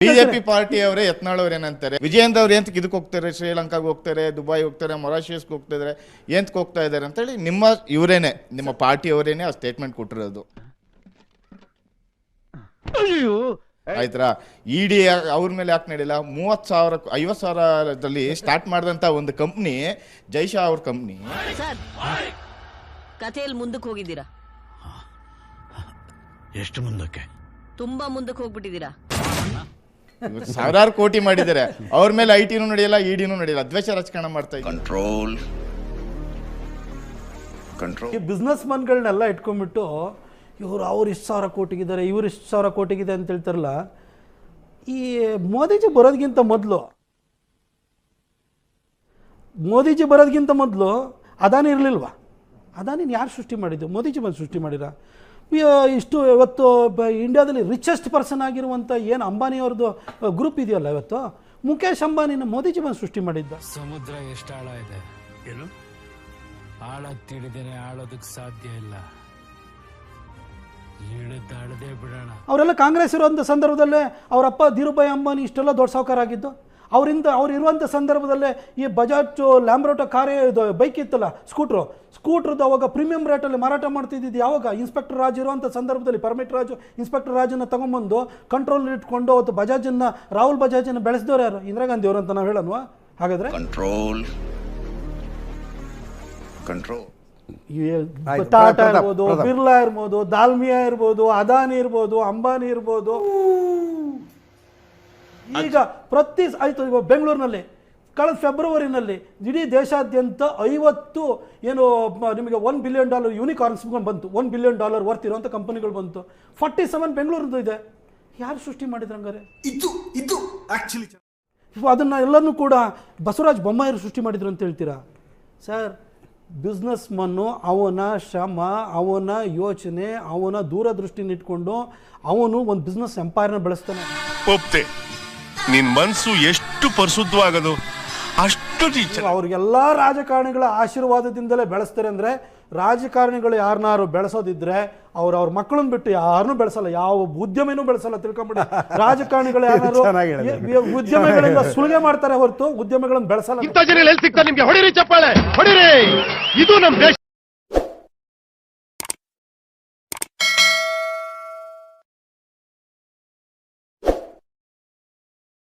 BJP party ಅವರೇ ಯತ್ನಾಳ್ ಅವ್ರು ಏನಂತಾರೆ ವಿಜಯೇಂದ್ರ ಅವ್ರು ಎಂತ ಇದಕ್ಕೆ ಹೋಗ್ತಾರೆ ಶ್ರೀಲಂಕಾಗೆ ಹೋಗ್ತಾರೆ ದುಬೈ ಹೋಗ್ತಾರೆ ಮೊರಾಶಿಯಸ್ಗೆ ಹೋಗ್ತಿದ್ದಾರೆ ಎಂತಕ್ಕೆ ಹೋಗ್ತಾ ಇದ್ದಾರೆ ಅಂತೇಳಿ ನಿಮ್ಮ ಇವರೇನೆ ನಿಮ್ಮ ಪಾರ್ಟಿಯವರೇನೆ ಆ ಸ್ಟೇಟ್ಮೆಂಟ್ ಕೊಟ್ಟಿರೋದು. ಆಯ್ತಾ ಇಡಿ ಅವ್ರ ಮೇಲೆ ಯಾಕೆ ನಡೆಯಲ್ಲ ಮೂವತ್ ಸಾವಿರ ಐವತ್ ಸಾವಿರದಲ್ಲಿ ಸ್ಟಾರ್ಟ್ ಮಾಡಿದಂತ ಒಂದು ಕಂಪ್ನಿ ಜೈಶಾ ಅವ್ರ ಕಂಪ್ನಿ ಸರ್ ಕಥೆಯಲ್ಲಿ ಮುಂದಕ್ಕೆ ಹೋಗಿದ್ದೀರಾ? ಎಷ್ಟು ಮುಂದಕ್ಕೆ? ತುಂಬಾ ಮುಂದಕ್ಕೆ ಹೋಗ್ಬಿಟ್ಟಿದ್ದೀರಾ? ಸಾವಿರಾರು ಕೋಟಿ ಮಾಡಿದ್ದಾರೆ. ಅವ್ರ ಮೇಲೆ ಐ ಟಿನೂ ನಡೆಯಲ್ಲ ಇಡಿನೂ ನಡೆಯಲ್ಲ. ದ್ವೇಷ ರಾಜಕಾರಣ ಮಾಡ್ತಾ ಇದ್ದಾರೆ ಕಂಟ್ರೋಲ್ ಕಂಟ್ರೋಲ್ ಈ ಬಿಸ್ನೆಸ್ ಮನ್ಗಳನ್ನೆಲ್ಲ ಇಟ್ಕೊಂಡ್ಬಿಟ್ಟು ಇವರು ಅವ್ರು ಇಷ್ಟು ಸಾವಿರ ಕೋಟಿಗಿದ್ದಾರೆ ಇವ್ರು ಇಷ್ಟು ಸಾವಿರ ಕೋಟಿಗಿದೆ ಅಂತ ಹೇಳ್ತಾರಲ್ಲ ಈ ಮೋದಿಜಿ ಬರೋದಕ್ಕಿಂತ ಮೊದಲು ಮೋದಿಜಿ ಬರೋದಕ್ಕಿಂತ ಮೊದಲು ಅದಾನಿ ಇರಲಿಲ್ವಾ? ಅದಾನಿನ ಯಾರು ಸೃಷ್ಟಿ ಮಾಡಿದ್ದು? ಮೋದಿಜಿ ಬಂದು ಸೃಷ್ಟಿ ಮಾಡಿರ? ಇಷ್ಟು ಇವತ್ತು ಬ- ಇಂಡಿಯಾದಲ್ಲಿ ರಿಚೆಸ್ಟ್ ಪರ್ಸನ್ ಆಗಿರುವಂಥ ಏನು ಅಂಬಾನಿಯವ್ರದ್ದು ಗ್ರೂಪ್ ಇದೆಯಲ್ಲ ಇವತ್ತು? ಮುಖೇಶ್ ಅಂಬಾನಿನ ಮೋದಿಜಿ ಬಂದು ಸೃಷ್ಟಿ ಮಾಡಿದ್ದ. ಸಮುದ್ರ ಎಷ್ಟು ಆಳ ಇದೆ? ಏನು? ಆಳ ತಿಳಿದೇನೆ ಆಳೋದಕ್ಕೆ ಸಾಧ್ಯ ಇಲ್ಲ. ಅವರೆಲ್ಲ ಕಾಂಗ್ರೆಸ್ ಇರುವಂತ ಸಂದರ್ಭದಲ್ಲೇ ಅವರಪ್ಪ ಧೀರುಭಾಯಿ ಅಂಬಾನಿ ಇಷ್ಟೆಲ್ಲ ದೊಡ್ಡ ಸಾವುಕಾರ ಆಗಿದ್ದು? ಅವರಿಂದ ಅವ್ರು ಇರುವಂಥ ಸಂದರ್ಭದಲ್ಲೇ ಈ ಬಜಾಜ್ ಲ್ಯಾಂಬ್ರೋಟೋ ಕಾರೇ ಇದು ಬೈಕ್ ಇತ್ತಲ್ಲ ಸ್ಕೂಟ್ರು ಸ್ಕೂಟ್ರದ್ದು ಅವಾಗ ಪ್ರೀಮಿಯಂ ರೇಟಲ್ಲಿ ಮಾರಾಟ ಮಾಡ್ತಿದ್ದಿದ್ದು ಯಾವಾಗ? ಇನ್ಸ್ಪೆಕ್ಟರ್ ರಾಜ್ ಇರುವಂಥ ಸಂದರ್ಭದಲ್ಲಿ ಪರ್ಮಿಟ್ ರಾಜು ಇನ್ಸ್ಪೆಕ್ಟರ್ ರಾಜನ್ನ ತೊಗೊಂಬಂದು ಕಂಟ್ರೋಲ್ ಇಟ್ಕೊಂಡು ಅವತ್ತು ಬಜಾಜನ್ನು ರಾಹುಲ್ ಬಜಾಜನ್ನು ಬೆಳೆಸಿದವ್ರು ಯಾರು? ಇಂದಿರಾ ಗಾಂಧಿ ಅವರು ಅಂತ ನಾವು ಹೇಳಲ್ವಾ ಹಾಗಾದ್ರೆ? ಕಂಟ್ರೋಲ್ ಕಂಟ್ರೋಲ್ ಟಾಟಾ ಇರ್ಬೋದು ಬಿರ್ಲಾ ಇರ್ಬೋದು ದಾಲ್ಮಿಯಾ ಇರ್ಬೋದು ಅದಾನಿ ಇರ್ಬೋದು ಅಂಬಾನಿ ಇರ್ಬೋದು. ಈಗ ಪ್ರತಿ ಆಯಿತು ಈಗ ಬೆಂಗಳೂರಿನಲ್ಲಿ ಕಳೆದ ಫೆಬ್ರವರಿನಲ್ಲಿ ಇಡೀ ದೇಶಾದ್ಯಂತ ಐವತ್ತು ಏನು ನಿಮಗೆ ಒನ್ ಬಿಲಿಯನ್ ಡಾಲರ್ ಯೂನಿಕಾರ್ನ್ಸ್ ಬಂತು. ಒನ್ ಬಿಲಿಯನ್ ಡಾಲರ್ ವರ್ತ್ ಇರುವಂಥ ಕಂಪನಿಗಳು ಬಂತು. ಫಾರ್ಟಿ ಸೆವೆನ್ ಬೆಂಗಳೂರದ್ದು ಇದೆ. ಯಾರು ಸೃಷ್ಟಿ ಮಾಡಿದ್ರು ಹಂಗಾರೆ? ಇದು ಇದು ಆ್ಯಕ್ಚುಲಿ ಅದನ್ನು ಅದನ್ನ ಎಲ್ಲನೂ ಕೂಡ ಬಸವರಾಜ್ ಬೊಮ್ಮಾಯರು ಸೃಷ್ಟಿ ಮಾಡಿದ್ರು ಅಂತ ಹೇಳ್ತೀರಾ? ಸರ್ ಬಿಸ್ನೆಸ್ ಮನ್ನು ಅವನ ಶ್ರಮ ಅವನ ಯೋಚನೆ ಅವನ ದೂರದೃಷ್ಟಿನ ಇಟ್ಕೊಂಡು ಅವನು ಒಂದು ಬಿಸ್ನೆಸ್ ಎಂಪೈರ್ನ ಬೆಳೆಸ್ತಾನೆ. ಒಪ್ತೆ. ನಿನ್ ಮನ್ಸು ಎಷ್ಟು ಪರಿಶುದ್ಧವಾಗದು? ಅಷ್ಟು ಟೀಚರ್ ಅವ್ರಿಗೆಲ್ಲ ರಾಜಕಾರಣಿಗಳ ಆಶೀರ್ವಾದದಿಂದಲೇ ಬೆಳೆಸ್ತಾರೆ ಅಂದ್ರೆ ರಾಜಕಾರಣಿಗಳು ಯಾರನ್ನಾರು ಬೆಳೆಸೋದಿದ್ರೆ ಅವ್ರ ಅವ್ರ ಮಕ್ಕಳನ್ನ ಬಿಟ್ಟು ಯಾರನ್ನೂ ಬೆಳೆಸಲ್ಲ ಯಾವ ಉದ್ಯಮಿನೂ ಬೆಳೆಸಲ್ಲ ತಿಳ್ಕೊಂಬಿಡಿ. ರಾಜಕಾರಣಿಗಳು ಯಾರು ಉದ್ಯಮಗಳಿಂದ ಸುಲಿಗೆ ಮಾಡ್ತಾರೆ ಹೊರತು ಉದ್ಯಮಿಗಳನ್ನ ಬೆಳೆಸಲ್ಲ. ಇಂಥ ಜನ ಎಲ್ಲಿ ಸಿಗ್ತಾರೆ ನಿಮ್ಗೆ? ಹೊಡಿರಿ ಚಪ್ಪಾಳೆ ಹೊಡಿರಿ! ಇದು ನಮ್ಮ ದೇಶ.